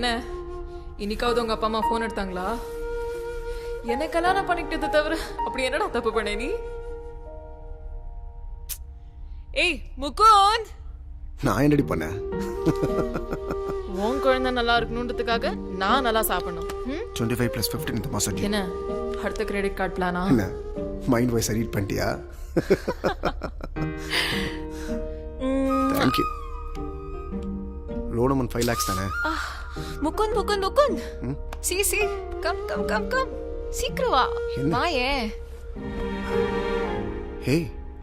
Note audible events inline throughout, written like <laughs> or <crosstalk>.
என்ன? இன்னைக்காவது உங்க அப்பா அம்மா ஃபோன் எடுத்தாங்களா? என்ன கல்யாணம் பண்ணிக்கிட்டது தவிர அப்படி என்னடா தப்பு பண்ணே நீ? ஏய் முகுந்த்! நான் என்னடி பண்ணேன் உன் குழந்தை நல்லா இருக்கணுன்றதுக்காக நான் நல்லா சாப்பிடணும்? டுவெண்ட்டி ஃபைவ் ப்ளஸ் ஃபிஃப்டின் இந்த மாதம் என்ன? அடுத்த கிரெடிட் கார்டு பிளானா என்ன? மைண்ட் வாய்ஸ் ரீட் பண்ணிட்டியா? Thank you loan amount five lakhs தானே? முகுந்த் முகுந்த் முகுந்த். சி C. Come come come come. சீக்கிரம் வா? வாயே. ஹே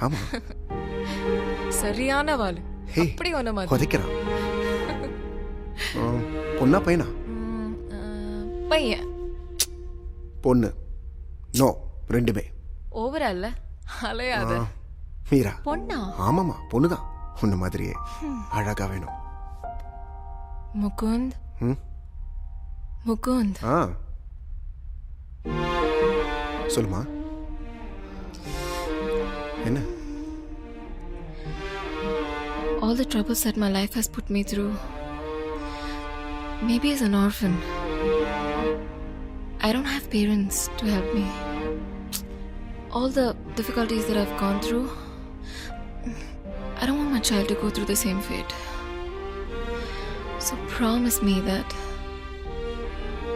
ஆமா. <laughs> சரியான வாள். ஹே அப்படி ஒண்ணு மாதிரி உதைக்கிறான் ஆ, <laughs> பொண்ணா பையனா? பையன். பொண்ணு. நோ ரெண்டுமே. ஓவரா இல்ல அலையாத மீரா. பொண்ணா? ஆமாமா பொண்ணுதான். உன்ன மாதிரியே. அழகா வேணும். முகுந்த் ம் முகுந்த் ஆ சொல்லுமா என்ன all the troubles that my life has put me through maybe as an orphan i don't have parents to help me all the difficulties that i've gone through i don't want my child to go through the same fate Promise me that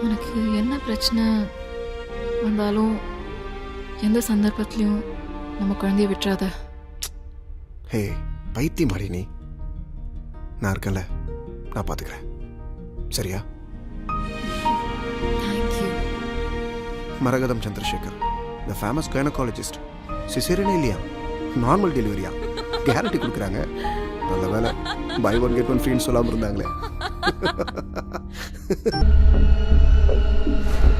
உனக்கு என்ன பிரச்சனை வந்தாலும் எந்த சந்தர்ப்பத்திலையும் நம்ம குழந்தைய விட்டுறாத. ஹே பைத்தியம் மாடி நீ. நான் இருக்கேன்ல. நான் பார்த்துக்கிறேன் சரியா? Thank you Maragatham Chandrasekar the famous gynaecologist சிசேரியனே இல்லையா? நார்மல் டெலிவரியா கேரண்டி கொடுக்குறாங்க. நல்ல வேலை. பை ஒன் கெட் ஒன் ஃப்ரீன்னு சொல்லாமல் இருந்தாங்களே. Ha ha ha ha ha!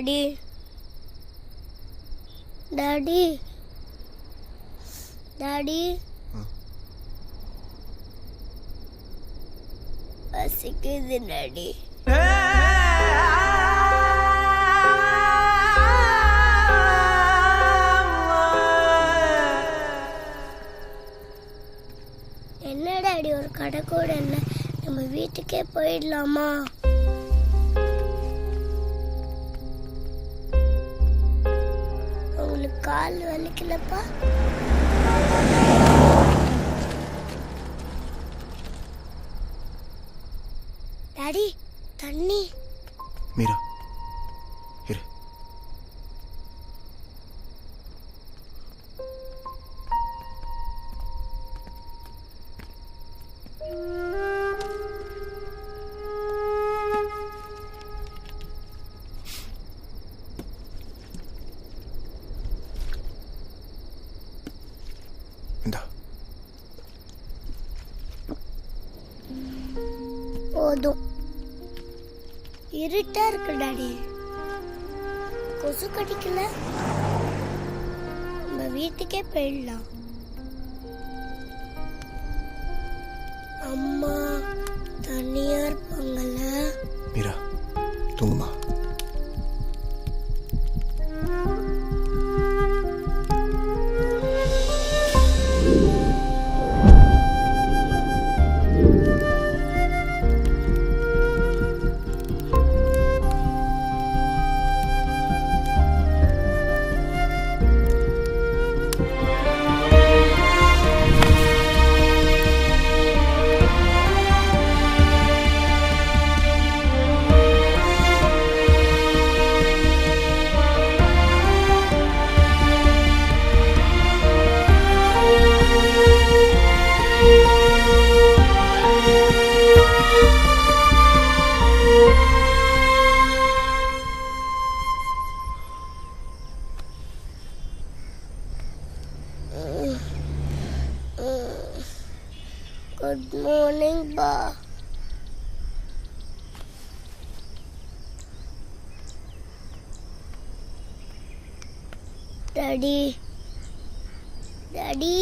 Daddy daddy daddy பசிக்குது டாடி என்ன டாடி ஒரு கடை கூட இல்லை நம்ம வீட்டுக்கே போயிடலாமா? கால் டாடி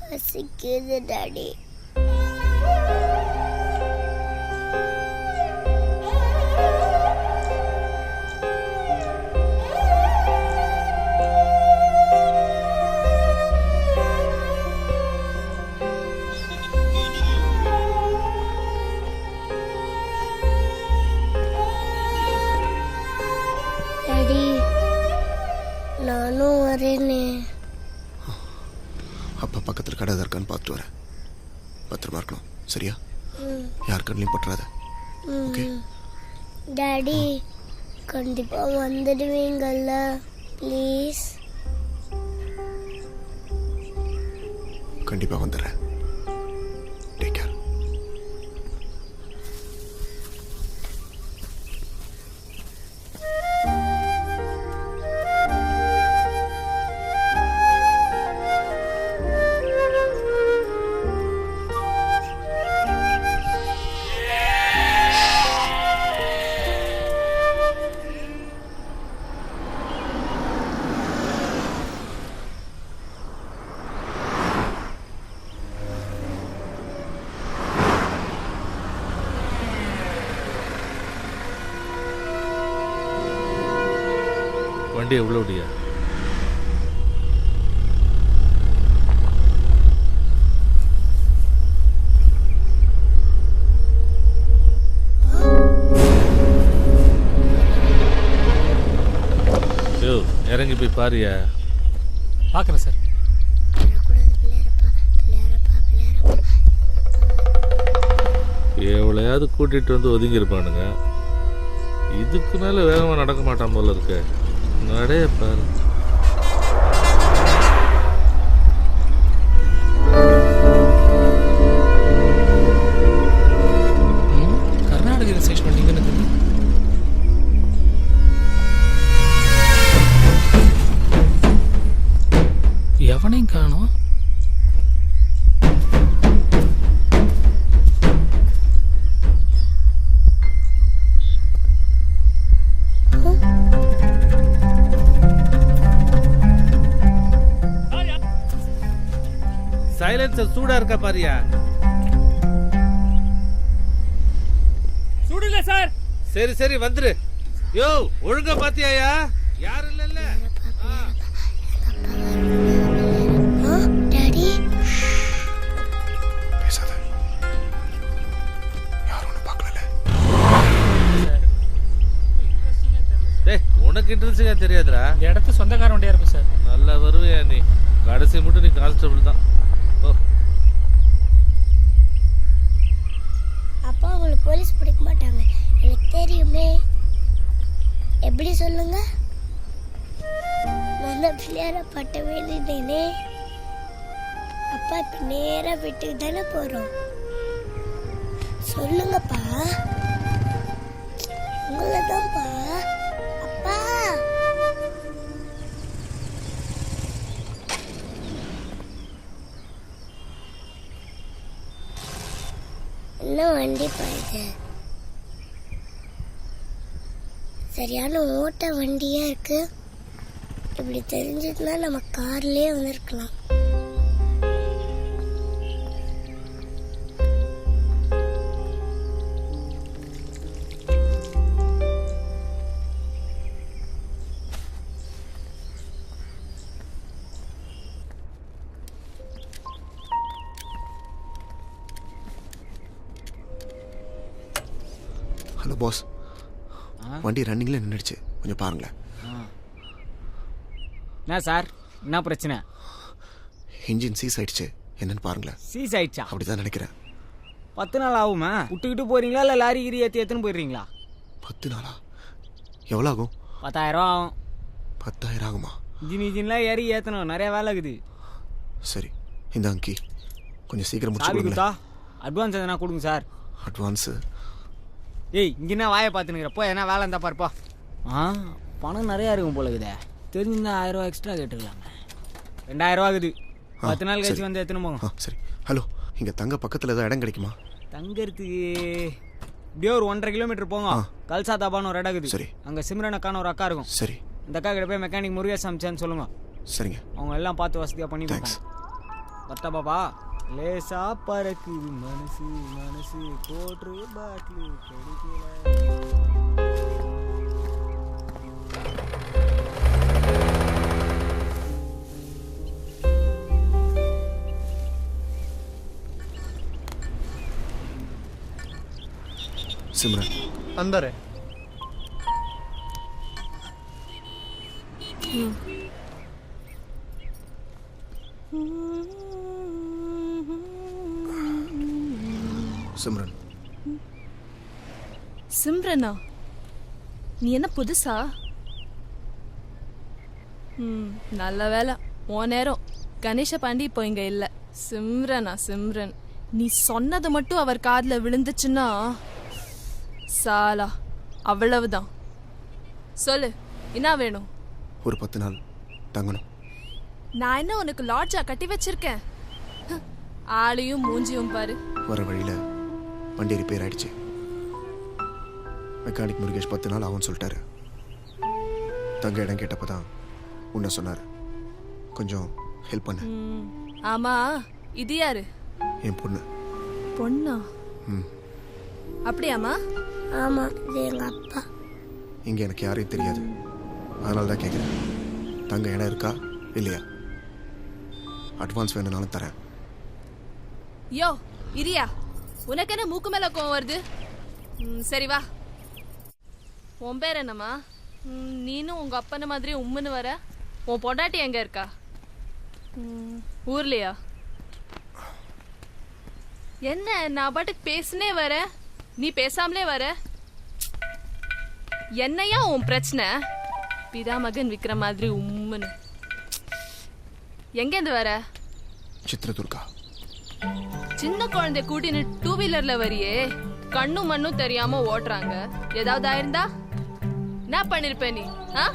பசிக்குது டாடி டாடி நானும் வரேனே அப்பா பக்கத்தில் கடை இருக்கான்னு பார்த்துட்டு வரேன். பத்திரமா இருக்கணும் சரியா? யார் கண்ணிலையும் பற்றாத. ஓகே. டாடி கண்டிப்பா வந்துடுவீங்கல்ல ப்ளீஸ். கண்டிப்பாக வந்துடுறேன். வண்டி எவ்வளோ டியா யோ இறங்கி போய் பாரியா. பார்க்குறேன் சார். எவ்வளையாவது கூட்டிகிட்டு வந்து ஒதுங்கி இருப்பானுங்க இதுக்கு மேலே வேகமாக நடக்க மாட்டான் போல இருக்க. நடைய பாரு சூடா இருக்கா பாரியா? சுடல சார். சரி சரி வந்துரு. யோ ஒழுங்கா பாத்தியாயா? யாரும் இல்லைல்ல. ஆ. டாடி. பேசாத. யாரும் ஒன்றும் பார்க்கல டேய் உனக்கு இன்ட்ரெஸ்டிங்கா தெரியாதுடா. இந்த இடத்து சொந்தக்கார வண்டியா இருக்கும் சார். நல்லா வருவியா நீ? கடைசி மட்டும் நீ கான்ஸ்டபிள் தான். போலீஸ் பிடிக்க மாட்டாங்க. எனக்கு தெரியுமே. எப்படி சொல்லுங்க? நல்ல பிள்ளையார பட்ட வேண்டிட்டேனே அப்பா இப்ப நேரா வீட்டுக்கு தானே போறோம். சொல்லுங்கப்பா. உங்களை தான் என்ன வண்டிப்பா இது சரியான ஓட்ட வண்டியா இருக்கு. இப்படி தெரிஞ்சதுன்னா நம்ம கார்லயே வந்திருக்கலாம். வண்டி ரன்னிங்கில் நின்றுடுச்சு கொஞ்சம் பாருங்களேன். என்ன சார்? என்ன பிரச்சனை? இன்ஜின் சீஸ் ஆயிடுச்சு. என்னன்னு பாருங்களேன். சீஸ் ஆயிடுச்சா? அப்படி தான் நினைக்கிறேன். பத்து நாள் ஆகுமா? விட்டுக்கிட்டு போறீங்களா இல்லை லாரி கிரி ஏற்றி ஏற்றுன்னு போயிடுறீங்களா? பத்து நாளா? எவ்வளோ ஆகும்? பத்தாயிரம் ஆகும். பத்தாயிரம் ஆகுமா? இன்ஜின் இன்ஜின்லாம் ஏறி ஏற்றணும் நிறைய வேலை இருக்குது. சரி இந்த அங்கி கொஞ்சம் சீக்கிரம் முடிச்சு கொடுத்தா? அட்வான்ஸ் எதனா கொடுங்க சார். அட்வான்ஸு ஏய் இங்கே என்ன வாயை பார்த்துனுங்கிற போ எதனா வேலை இருந்தா பாருப்பா ஆ பணம் நிறையா இருக்கும் போல இருக்குதே தெரிஞ்சிருந்தா ஆயிரம் ரூபா எக்ஸ்ட்ரா கேட்டுக்கலாமே. ரெண்டாயிரம் ரூபா இருக்குது ஆ, பத்து நாள் கழிச்சு சரி. வந்து எத்தனை போங்க ஆ சரி. ஹலோ இங்கே தங்க பக்கத்தில் ஏதாவது இடம் கிடைக்குமா? தங்கறதுக்கு இப்படியே ஒரு ஒன்றரை கிலோமீட்டர் போங்க. கல்சா தாபான்னு ஒரு இடம் சரி. இருக்குது அங்கே சிம்ரன் அக்கான்னு ஒரு அக்கா இருக்கும். சரி. இந்த அக்கா கிட்ட போய் மெக்கானிக் முருகேஷ் அமிச்சான்னு சொல்லுங்க. சரிங்க. அவங்க எல்லாம் பார்த்து வசதியாக பண்ணி Thanks. கொடுப்பாங்க பத்தா பாபா லேசா பறக்குது மனசு மனசு போட்டு பாட்டில் கிடைக்கல சிம்ரன் अंदर है சிம்ரன். சிம்ரனா? நீ என்ன புதுசா? ம் நல்ல வேலை உன் நேரம். கணேஷ பாண்டி இப்போ இங்க இல்ல. சிம்ரனா சிம்ரன். நீ சொன்னது மட்டும் அவர் காதுல விழுந்துச்சுன்னா சாலா அவ்வளவுதான். சொல்லு என்ன வேணும்? ஒரு பத்து நாள் தங்கணும். நான் என்ன உனக்கு லாட்ஜா கட்டி வச்சிருக்கேன்? ஆளையும் மூஞ்சியும் பாரு. வர வழியில் வண்டி ரிப்பேர் ஆயிடுச்சு மெக்கானிக் முருகேஷ் பத்து நாள் ஆகும்னு சொல்லிட்டாரு. தங்க இடம் கேட்டப்போ தான் உன்னை சொன்னார். கொஞ்சம் ஹெல்ப் பண்ணு. ஆமா. இது யாரு? என் பொண்ணு. பொண்ணா? ம். அப்படியாம்மா? ஆமா இது எங்க அப்பா. இங்கே எனக்கு யாரையும் தெரியாது. அதனால தான் கேட்குறேன் தங்க இடம் இருக்கா இல்லையா? அட்வான்ஸ் வேணும்னாலும் தரேன். யோ இரியா. உனக்கு என்ன மூக்கு மேல கோவம் வருது? ம், சரி வா. உன் பேர் என்னம்மா? நீனும் உங்க அப்பன மாதிரி உம்முன்னு வர உன் பொண்டாட்டி எங்க இருக்கா? ம், ஊர்லயா? என்ன நான் பாட்டுக்கு பேசுனே வர? நீ பேசாமலே வர? என்னையா உன் பிரச்சனை? பிதா மகன் விக்கிற மாதிரி உம்முன்னு. எங்கேருந்து வர? சித்திரதுர்கா. சின்ன குழந்தை கூட்டின்னு டூ வீலர்ல வரியே கண்ணும் மண்ணும் தெரியாம ஓட்டுறாங்க. ஏதாவது ஆயிருந்தா? என்ன பண்ணிருப்ப நீ ஆ?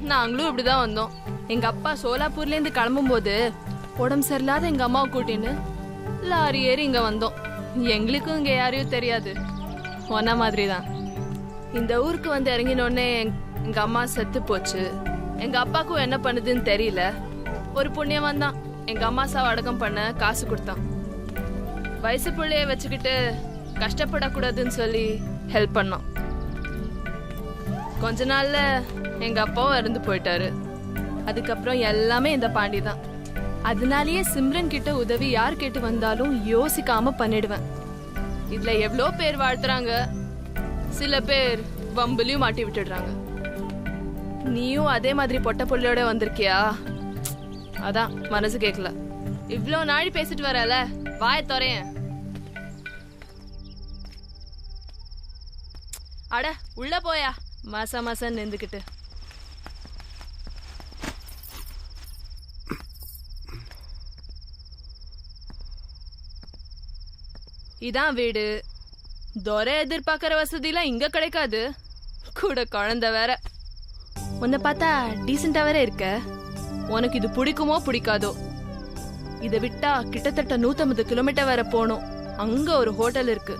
நாங்களும் இப்படிதான் வந்தோம். எங்க அப்பா சோலாப்பூர்ல இருந்து கிளம்பும்போது உடம்பு சரியில்லாத எங்க அம்மாவை கூட்டின்னு லாரி ஏறி இங்க வந்தோம். எங்களுக்கும் இங்க யாரையும் தெரியாது. ஒன்னா மாதிரி தான் இந்த ஊருக்கு வந்து இறங்கினோடனே எங்க- அம்மா செத்து போச்சு. எங்க அப்பாக்கும் என்ன பண்ணுதுன்னு தெரியல. ஒரு புண்ணியம் தான் எங்க அம்மா அடக்கம் பண்ண காசு கொடுத்தான். வயசு பிள்ளைய வச்சுக்கிட்டு கஷ்டப்படக்கூடாதுன்னு சொல்லி ஹெல்ப் பண்ணோம் கொஞ்ச நாள்ல எங்க அப்பாவும் இறந்து போயிட்டாரு. அதுக்கப்புறம் எல்லாமே இந்த பாண்டி தான். அதனாலேயே சிம்ரன் கிட்ட உதவி யார் கேட்டு வந்தாலும் யோசிக்காம பண்ணிடுவேன். இதுல எவ்வளோ பேர் வாழ்த்துறாங்க. சில பேர் வம்புலையும் மாட்டி விட்டுடுறாங்க. நீயும் அதே மாதிரி பொட்ட புள்ளையோட வந்திருக்கியா? அதான் மனசு கேட்கல இவ்வளோ நாடி பேசிட்டு வரல வாய துறைய அட உள்ள போயா? மாசா மாசம் நின்றுக்கிட்டு. இதான் வீடு. துரை எதிர்பார்க்கிற வசதிலாம் இங்க கிடைக்காது. கூட குழந்தை வேற. உன்னை பார்த்தா டீசெண்டா வேற இருக்க. உனக்கு இது பிடிக்குமோ பிடிக்காதோ. இதை விட்டா கிட்டத்தட்ட 150 கிலோமீட்டர் வேற போகணும். அங்க ஒரு ஹோட்டல் இருக்கு.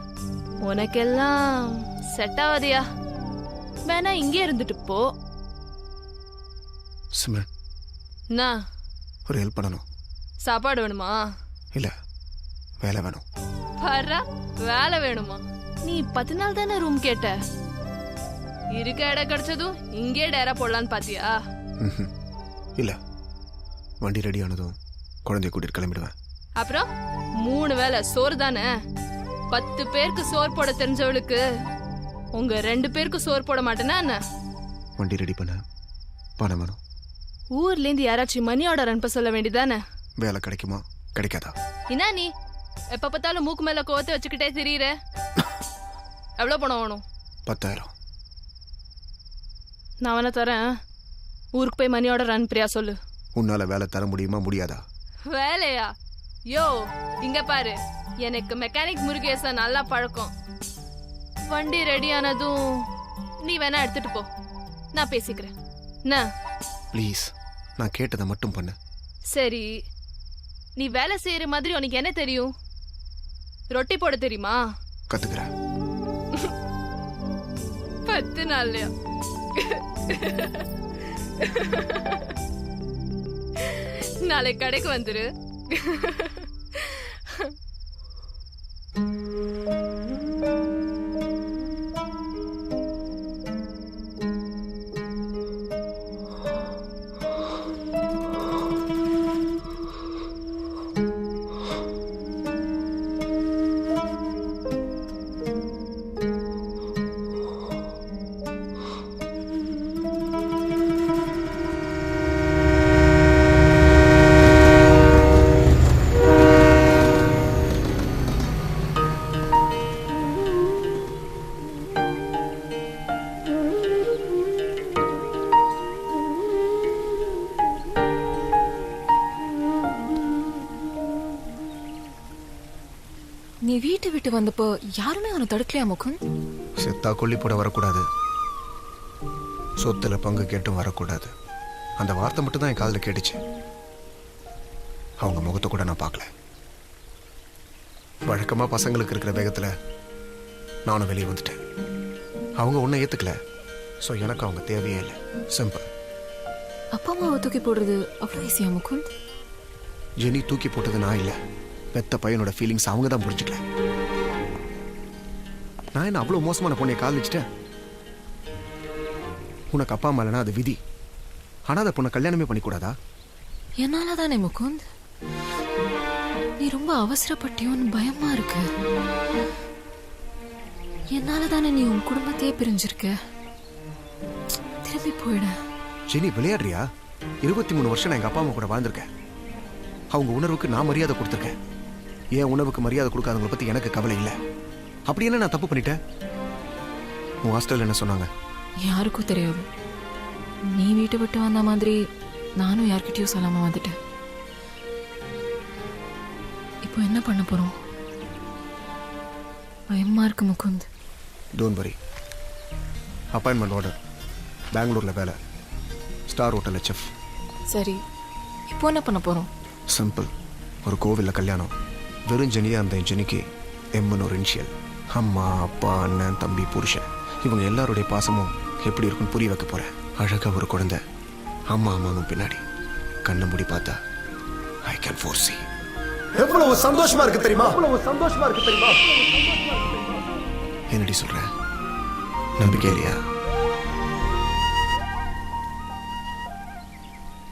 உனக்கெல்லாம் செட் ஆகாதியா? வேணா இங்கே இருந்துட்டு போ. சிம்ரன். என்ன? ஒரு ஹெல்ப் பண்ணணும். சாப்பாடு வேணுமா? இல்லை வேலை வேணும். பர்றா வேலை வேணுமா? நீ பத்து நாள் தானே ரூம் கேட்ட? இருக்க இடம் கிடைச்சதும் இங்கே டேரா போடலான்னு பாத்தியா. இல்லை வண்டி ரெடி ஆனதும் குழந்தைய கூட்டிட்டு கிளம்பிடுவேன். அப்புறம் மூணு வேளை சோறு தானே? பத்து பேருக்கு சோறு போட தெரிஞ்சவளுக்கு உங்க ரெண்டு பேருக்கு சோறு போட மாட்டேனா என்ன? வண்டி ரெடி பண்ண பணம் வேணும் ஊர்ல இருந்து யாராச்சும் மணி ஆர்டர் அனுப்ப சொல்ல வேண்டியதானே? வேலை கிடைக்குமா? கிடைக்காதா? என்ன நீ? எப்ப பார்த்தாலும் மூக்கு மேல கோவத்தை வச்சுக்கிட்டே திரியிற. எவ்வளவு பணம் வேணும்? பத்தாயிரம். நான் வேணா தரேன். ஊருக்கு போய் மணி ஆர்டர் அனுப்புறியா சொல்லு. உன்னால வேலை தர முடியுமா முடியாதா? வேலையா? யோ இங்க பாரு. எனக்கு மெக்கானிக் முருகேச நல்லா பழக்கம். வண்டி ரெடி ஆனதும் நீ வேணா எடுத்துட்டு போ. நான் பேசிக்கிறேன். என்ன? ப்ளீஸ் நான் கேட்டதை மட்டும் பண்ணு. சரி. நீ வேலை செய்யற மாதிரி உனக்கு என்ன தெரியும்? ரொட்டி போட தெரியுமா? கத்துக்கிறேன். பத்து நாள்லயா? நாளை கடைக்கு வந்துரு. <laughs> வந்தப்போ யாருமே அவனை தடுக்கலையா முகுந்த்? செத்தா கொல்லி போட வரக்கூடாது. சொத்துல பங்கு கேட்டும் வரக்கூடாது. அந்த வார்த்தை மட்டும் தான் என் காதில் கேட்டுச்சு. அவங்க முகத்தை கூட நான் பார்க்கல. வழக்கமாக பசங்களுக்கு இருக்கிற வேகத்தில் நானும் வெளியே வந்துட்டேன். அவங்க ஒன்றை ஏற்றுக்கல ஸோ எனக்கு அவங்க தேவையே இல்லை. சிம்பிள் அப்பா அம்மாவை தூக்கி போடுறது அவ்வளோ ஈஸியா முகுந்த்? ஜெனி தூக்கி போட்டது நான் இல்லை. பெத்த பையனோட ஃபீலிங்ஸ் அவங்க தான் புரிஞ்சுக்கல. நான் என்ன அவ்வளோ மோசமான பொண்ணைய காதலிச்சிட்டேன் உனக்கு அப்பா அம்மா இல்லைனா அது விதி. ஆனால் அதை பொண்ணை கல்யாணமே பண்ணிக்கூடாதா? என்னால தானே முகுந்த்? நீ ரொம்ப அவசரப்பட்டியோன்னு பயமா இருக்கு. என்னால தானே நீ உன் குடும்பத்தையே பிரிஞ்சிருக்க? திரும்பி போயிட. ஜெனி விளையாடுறியா? இருபத்தி மூணு வருஷம் நான் எங்கள் அப்பா அம்மா கூட வாழ்ந்திருக்கேன். அவங்க உணர்வுக்கு நான் மரியாதை கொடுத்துருக்கேன். ஏன் உணவுக்கு மரியாதை கொடுக்காதவங்களை பற்றி எனக்கு கவலை இல்லை. அப்படி என்ன நான் தப்பு பண்ணிட்டேன். உன் ஹாஸ்டலில் என்ன சொன்னாங்க? யாருக்கும் தெரியாது. நீ வீட்டை விட்டு வந்த மாதிரி நானும் யார்கிட்டயும் சொல்லாம வந்துட்டேன். இப்போ என்ன பண்ண போறோம்? பயமா இருக்கு Mukund. Don't worry appointment order பெங்களூரில் வேலை. ஸ்டார் ஹோட்டலில் செஃப் சரி இப்போ என்ன பண்ண போறோம்? சிம்பிள் ஒரு கோவிலில் கல்யாணம். வெறும் ஜெனியாக என் ஜெனிக்கு எம்னு ஒரு இனிஷியல் அம்மா அப்பா அண்ணன் தம்பி புருஷன் இவங்க எல்லாருடைய பாசமும் எப்படி இருக்குன்னு புரிய வைக்க போகிறேன் அழகாக ஒரு குழந்தை அம்மா அம்மாவும் பின்னாடி. கண்ணை மூடி பார்த்தா ஐ கேன் ஃபோர் சி எவ்வளவு சந்தோஷமா இருக்கு தெரியுமா? எவ்வளவு சந்தோஷமா இருக்கு தெரியுமா? என்னடி சொல்ற? நம்பிக்கை இல்லையா?